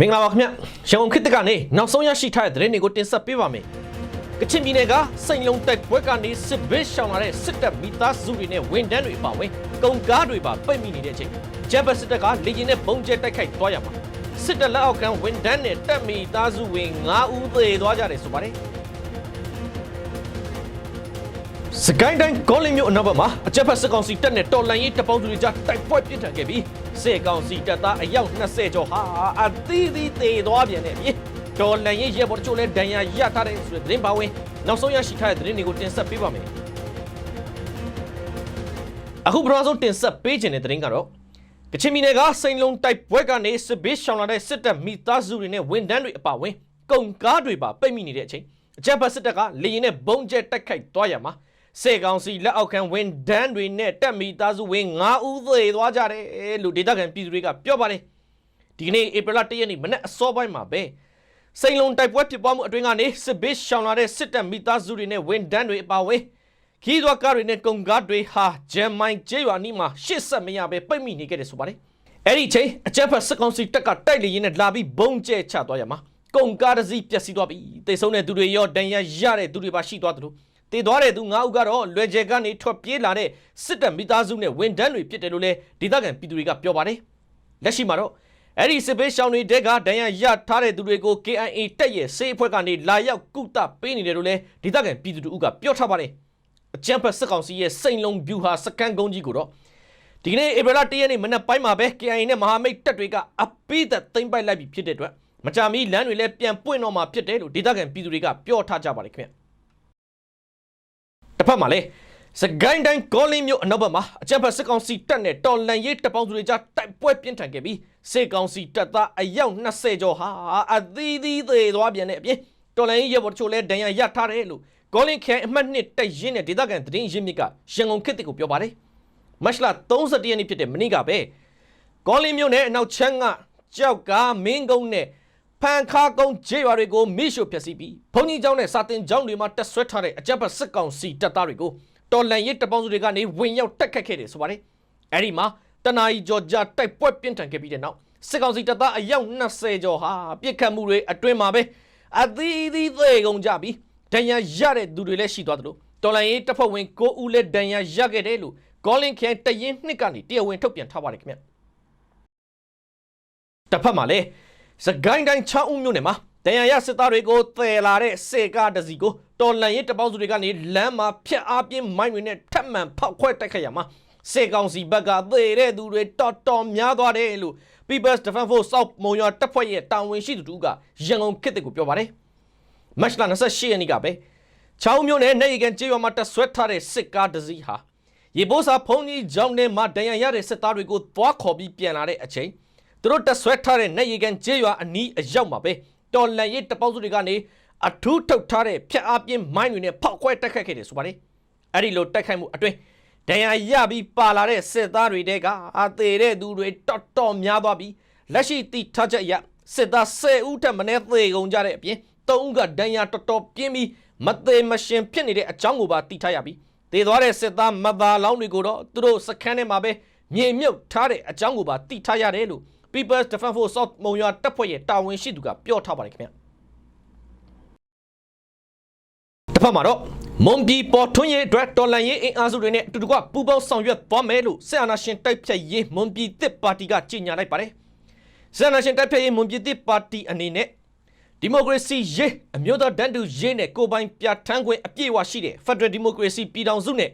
မင်္ဂလာပါခင်ဗျရန်ကုန်ခေတ်တကနေနောက်ဆုံးရရှိထားတဲ့သတင်းတွေကိုတင်ဆက်ပေးပါမယ်ကချင်ပြည်နယ်ကစိန်လုံးတိုက်ပွဲကနေစစ်ဘေးရှောင်လာတဲ့စစ်တပ်မိသားစုတွေနဲ့ဝန်ထမ်းတွေအပါအဝင်ကုန်ကားတွေပါပိတ်မိနေတဲ့အချိန်ဂျက်ဘတ်စစ်တပ်ကလေရင်နဲ့ပုံကျဲတိုက်ခိုက်သွားရမှာစစ်တပ်လက်အောက်ခံဝန်ထမ်းနဲ့တပ်မိသားစုဝင်9ဦးသေသွားကြတယ်ဆိုပါတယ်စကိုင်းတိုင်းကောလင်းမြို့အနောက်ဘက်မှာအကြက်ဖက်စစ်ကောင်စီတပ်နဲ့တော်လန်ရေးတပ်ပေါင်းစုတွေကြားတိုက်ပွဲပြစ်ထန်ခဲ့ပြီး စစ်ကောင်စီတပ်သားအယောက်20ကျော်ဟာအသီးသီးသေသွားပြန်တဲ့အပြင်တော်လန်ရေးရဲဘော်တို့လည်းဒဏ်ရာရထားတဲ့ဆိုတဲ့သတင်းပါဝင်နောက်ဆုံးရရှိထားတဲ့သတင်းတွေကိုတင်ဆက်ပေးပါမယ်အခုပထမဆုံးတင်ဆက်ပေးခြင်းတဲ့သတင်းကတော့ကချင်ပြည်နယ်ကစိန်လုံးတိုက်ပွဲကနေစစ်ဘေးရှောင်လာတဲ့စစ်တပ်မိသားစုတွေနဲ့ဝန်ထမ်းတွေအပါအဝင်ကုန်ကားတွေပါပိတ်မိနေတဲ့အချိန်အကြက်ဖက်စစ်တပ်ကလေရင်နဲ့ဘုံကျဲတိုက်ခိုက်သွားရမှာ စေကောင်စီလက်အောက်ခံဝန်ဒန်းတွေနဲ့တပ်မိသားစုဝင်9ဦးသေသွားကြတယ်လို့ဒေသခံပြည်သူတွေကပြောပါတယ်ဒီကနေ့ဧပြီလ1ရက်နေ့မနက်အစောပိုင်းမှာပဲစိန်လုံးတိုက်ပွဲဖြစ်ပွားမှုအတွင်းကနေစစ်ဘေးရှောင်လာတဲ့စစ်တပ်မိသားစုတွေနဲ့ဝန်ဒန်းတွေအပါအဝင်ခီးသွွားကားတွေနဲ့ကုန်ကားတွေဟာဂျမ်မိုင်ကျေးရွာနီးမှာရှစ်ဆက်မရပဲပိတ်မိနေခဲ့တယ်ဆိုပါတယ်အဲ့ဒီအချိန်အကြက်ဖက်စစ်ကောင်စီတပ်ကတိုက်လေရင်နဲ့လာပြီးဘုံကျဲချသွားရမှာကုန်ကားတစ်စီးပျက်စီးသွားပြီးတေဆုံးတဲ့သူတွေရောဒဏ်ရာရတဲ့သူတွေပါရှိသွားသလို တည်သွားတဲ့သူ၅ဦးကတော့လွယ်ကျယ်ကနေထွက်ပြေးလာတဲ့စစ်တပ်မိသားစုနဲ့ဝန်ထမ်းတွေဖြစ်တယ်လို့လည်းဒေသခံပြည်သူတွေကပြောပါတယ်လက်ရှိမှာတော့အဲ့ဒီစစ်ပေးရှောင်းတွေတဲကဒဏ်ရာရထားတဲ့သူတွေကို KIA တက်ရဲ့စေးအဖွဲ့ကနေလာရောက်ကုသပေးနေတယ်လို့လည်းဒေသခံပြည်သူတို့ကပြောထားပါတယ်အကြံဖက်စစ်ကောင်စီရဲ့စိန်လုံးဗျူဟာစကန်ကုန်းကြီးကိုတော့ဒီကနေ့ဧပြီလ၁ရက်နေ့မနက်ပိုင်းမှာပဲ KIA နဲ့မဟာမိတ်တပ်တွေကအပိသက်သိမ်းပိုက်လိုက်ပြီဖြစ်တဲ့အတွက်မကြာမီလမ်းတွေလည်းပြန်ပွင့်တော့မှာဖြစ်တယ်လို့ဒေသခံပြည်သူတွေကပြောထားကြပါတယ်ခင်ဗျ တစ်ဖက်မှာလည်းစကိုင်းတိုင်းကောလင်းမြို့အနောက်ဘက်မှာအကြမ်းဖက်စစ်ကောင်စီတပ်နဲ့တော်လန်ရေးတပ်ပေါင်းစုတွေကြားတိုက်ပွဲပြင်းထန်ခဲ့ပြီးစစ်ကောင်စီတပ်သားအယောက်20ကျော်ဟာအသီးသီးသေးသွားပြန်တဲ့အပြင်တော်လန်ရေးရဲဘော်တို့လည်းဒဏ်ရာရထားတယ်လို့ကောလင်းခရိုင်အမှတ်2တပ်ရင်းနဲ့ဒေသခံသတင်းရင်းမြစ်ကရန်ကုန်ခေတ်တစ်ကိုပြောပါတယ်မတ်လ31ရက်နေ့ဖြစ်တဲ့မနေ့ကပဲကောလင်းမြို့နယ်အနောက်ချမ်းကကြောက်ကမင်းကုန်းနဲ့ ဖန်ခါကုန်းဂျေးရွာတွေကိုမိရှုဖျက်ဆီးပြီးဘုံကြီးကျောင်းနဲ့စာတင်ကျောင်းတွေမှာတက်ဆွဲထားတဲ့အကြမ်းဖက်စစ်ကောင်စီတပ်သားတွေကိုတော်လန်ရစ်တပ်ပေါင်းစုတွေကနေဝင်ရောက်တက်ခတ်ခဲ့တယ်ဆိုပါတယ်။အဲဒီမှာတနာရီကျော်ကြာတိုက်ပွဲပြင်းထန်ခဲ့ပြီးတဲ့နောက်စစ်ကောင်စီတပ်သားအယောက်20ကျော်ဟာပြစ်ခတ်မှုတွေအတွင်းမှာပဲအသီးသီးသေးကုန်ကြပြီးဒဏ်ရာရတဲ့သူတွေလည်းရှိသွားသလိုတော်လန်ရစ်တပ်ဖွဲ့ဝင်9ဦးလည်းဒဏ်ရာရခဲ့တယ်လို့ကောလင်ခရိုင်တရင်နှစ်ကနေတရားဝင်ထုတ်ပြန်ထားပါတယ်ခင်ဗျ။တစ်ဖက်မှာလည်း စကိုင်းတိုင်းချောင်းဦးမြို့နယ်မှာတရရစစ်သားတွေကိုတည်လာတဲ့စေကားတစီကိုတော်လန်ရဲတပေါင်းစုတွေကနေလမ်းမှာဖျက်အားပြင်းမိုင်းတွေနဲ့ထပ်မံဖောက်ခွဲတိုက်ခတ်ရမှာစေကောင်စီဘက်ကသေတဲ့သူတွေတော်တော်များသွားတယ်လို့ People's Defense Force South မုံရွာတပ်ဖွဲ့ရဲ့တာဝန်ရှိသူတို့ကရန်ကုန်ခေတ်တစ်ကိုပြောပါတယ်မတ်လ28ရက်နေ့ကပဲချောင်းမြို့နယ်နေရီကန်ကျေးရွာမှာတက်ဆွဲထားတဲ့စစ်ကားတစ်စီးဟာရေပိုးစာဖုန်ကြီးကြောင်းထဲမှာဒဏ်ရာရတဲ့စစ်သားတွေကိုသွားခေါ်ပြီးပြန်လာတဲ့အချိန် သူတို့တက်ဆွဲထားတဲ့နေရီကန်ကျေးရွာအနီးအရောက်မှာပဲတော်လန်ရေးတပေါင်းစုတွေကနေအထူးထုတ်ထားတဲ့ဖျက်အားပြင်းမိုင်းတွေနဲ့ဖောက်ခွဲတိုက်ခတ်ခဲ့တယ်ဆိုပါတယ်အဲ့ဒီလိုတိုက်ခိုက်မှုအတွင်းဒဏ်ရာရပြီးပါလာတဲ့စစ်သားတွေတဲကအသေးတဲ့သူတွေတော်တော်များသွားပြီးလက်ရှိတိထားချက်အရစစ်သား10ဦးထက်မနည်းသေကုန်ကြတဲ့အပြင်3ဦးကဒဏ်ရာတော်တော်ပြင်းပြီးမသေးမရှင်ဖြစ်နေတဲ့အကြောင်းကိုပါတိထားရပြီးသေသွားတဲ့စစ်သားမသားလောင်းတွေကိုတော့သူတို့စခန်းထဲမှာပဲမြေမြုပ်ထားတဲ့အကြောင်းကိုပါတိထားရတယ်လို့ People's Defense Force South မုံရွာတပ်ဖွဲ့ရဲ့တာဝန်ရှိသူကပြောထားပါတယ်ခင်ဗျာတစ်ဖက်မှာတော့မွန်ပြည်ပေါ်ထွန်းရေးအတွက်တော်လန်ရေးအင်အားစုတွေနဲ့အတူတကွပူးပေါင်းဆောင်ရွက်သွားမယ်လို့ဆက်အာဏာရှင်တိုက်ဖြတ်ရေးမွန်ပြည်တစ်ပါတီကကြေညာလိုက်ပါတယ်ဆက်အာဏာရှင်တိုက်ဖြတ်ရေးမွန်ပြည်တစ်ပါတီအနေနဲ့ဒီမိုကရေစီရေးအမျိုးသားတန်းတူရေးနဲ့ကိုယ်ပိုင်ပြဋ္ဌာန်းခွင့်အပြည့်အဝရှိတဲ့ Federal Democracy ပြည်ထောင်စုနဲ့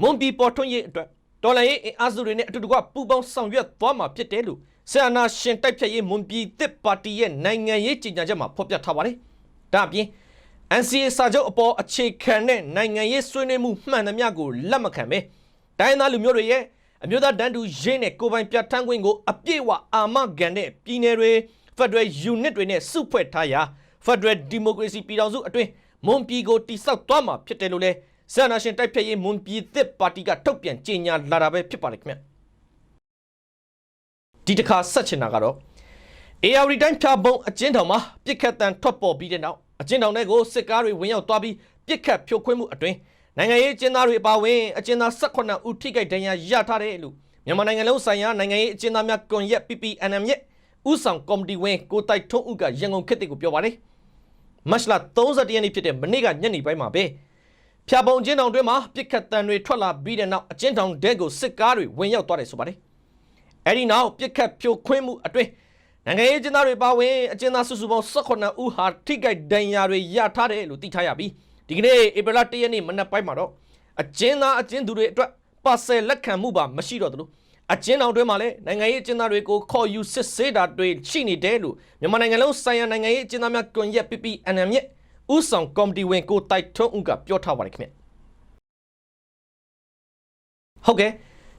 မွန်ပြည်ပေါ်ထွန်းရေးအတွက်တော်လန်ရေးအင်အားစုတွေနဲ့အတူတကွပူးပေါင်းဆောင်ရွက်သွားမှာဖြစ်တယ်လို့ ဆရာနာရှင်တိုက်ဖြတ်ရေးမွန်ပြည်သစ်ပါတီရဲ့နိုင်ငံရေးကြေညာချက်မှာဖော်ပြထားပါတယ်။ဒါအပြင် NCA စာချုပ်အပေါ်အခြေခံတဲ့နိုင်ငံရေးဆွေးနွေးမှုမှန်သမျှကိုလက်မခံပဲတိုင်းသားလူမျိုးတွေရဲ့အမျိုးသားတန်းတူရေးနဲ့ကိုယ်ပိုင်ပြဋ္ဌာန်းခွင့်ကိုအပြည့်အဝအာမခံတဲ့ပြည်내တွေ Federal Unit တွေနဲ့စုဖွဲ့ထားရာ Federal Democracy ပြည်ထောင်စုအတွင်းမွန်ပြည်ကိုတိစောက်သွားမှာဖြစ်တယ်လို့လဲဆရာနာရှင်တိုက်ဖြတ်ရေးမွန်ပြည်သစ်ပါတီကထုတ်ပြန်ကြေညာလာတာပဲဖြစ်ပါတယ်ခင်ဗျ။ ဒီတစ်ခါဆက်ချင်တာကတော့ AR တိုင်းဖြာပုံအကျဉ်းထောင်မှာပြစ်ခတ်တန်ထွက်ပေါ်ပြီးတဲ့နောက်အကျဉ်းထောင်ထဲကိုစစ်ကားတွေဝင်ရောက်သွားပြီးပြစ်ခတ်ဖြိုခွင်းမှုအတွင်းနိုင်ငံရေးအကျဉ်းသားတွေအပါအဝင်အကျဉ်းသား18ဦးထိခိုက်ဒဏ်ရာရထားတယ်လို့မြန်မာနိုင်ငံလုံးဆိုင်ရာနိုင်ငံရေးအကျဉ်းသားများကွန်ရက် PPNM ရဲ့ဥဆောင်ကော်မတီဝင်ကိုတိုက်ထွန်းဦးကရန်ကုန်ခေတ်တွေကိုပြောပါတယ်မတ်လ31ရက်နေ့ဖြစ်တဲ့မနေ့ကညနေပိုင်းမှာပဲဖြာပုံချင်းတောင်တွင်းမှာပြစ်ခတ်တန်တွေထွက်လာပြီးတဲ့နောက်အချင်းတောင်တဲကိုစစ်ကားတွေဝင်ရောက်သွားတယ်ဆိုပါတယ် အဲ့ဒီနောက်ပြစ်ခတ်ဖြိုခွင်းမှုအတွင်းနိုင်ငံရေးကျင်းသားတွေပါဝင်အကျဉ်းသားစုစုပေါင်း18ဦးဟာထိခိုက်ဒဏ်ရာတွေရထားတယ်လို့သိထားရပြီးဒီကနေ့ဧပြီလ1ရက်နေ့မနက်ပိုင်းမှာတော့အကျဉ်းသားအကျဉ်းသူတွေအတွက်ပါဆယ်လက်ခံမှုပါမရှိတော့သလိုအကျဉ်းတော်တွင်းမှာလည်းနိုင်ငံရေးအကျဉ်းသားတွေကိုခေါ်ယူစစ်ဆေးတာတွေရှိနေတယ်လို့မြန်မာနိုင်ငံလုံးဆိုင်ရာနိုင်ငံရေးအကျဉ်းသားများကွန်ရက် PPNM ရဲ့ဥဆောင်ကော်မတီဝင်ကိုတိုက်ထွန်းဦးကပြောထားပါတယ်ခင်ဗျဟုတ်ကဲ့